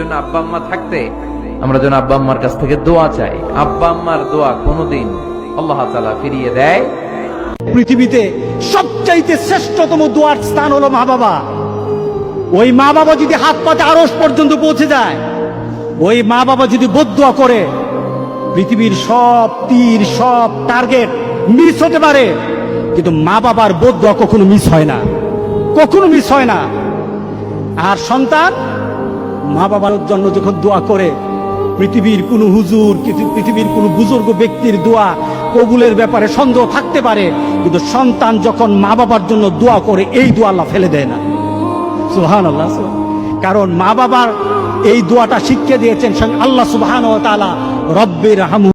এজন্য আব্বা আম্মা থাকতে আমরা যেন আব্বা আম্মার কাছ থেকে দোয়া চাই। আব্বা আম্মার দোয়া কোনোদিন আল্লাহ তাআলা ফিরিয়ে দেয়। পৃথিবীতে সবচাইতে শ্রেষ্ঠতম দোয়ার স্থান হলো মা বাবা। ওই মা বাবা যদি হাত পাতে আরস পর্যন্ত পৌঁছে যায়, ওই মা বাবা যদি বদুয়া করে, পৃথিবীর সব তীর, সব টার্গেট মিস হতে পারে। কিন্তু মা বাবার বদুয়া কখনো মিস হয় না। কখনো মিস হয় না। আর সন্তান মা বাবার জন্য যখন দোয়া করে, পৃথিবীর কোনো হুজুর পৃথিবীর কোনো বুজুর্গ ব্যক্তির দোয়া কবুলের ব্যাপারে সন্দেহ থাকতে পারে, কিন্তু সন্তান যখন মা বাবার জন্য দোয়া করে, এই দোয়া আল্লাহ ফেলে দেয় না। সুহান আল্লাহ কারণ মা বাবার এই দোয়াটা শিখিয়ে দিয়েছেন আল্লাহ তাআলা, রব্বির হামু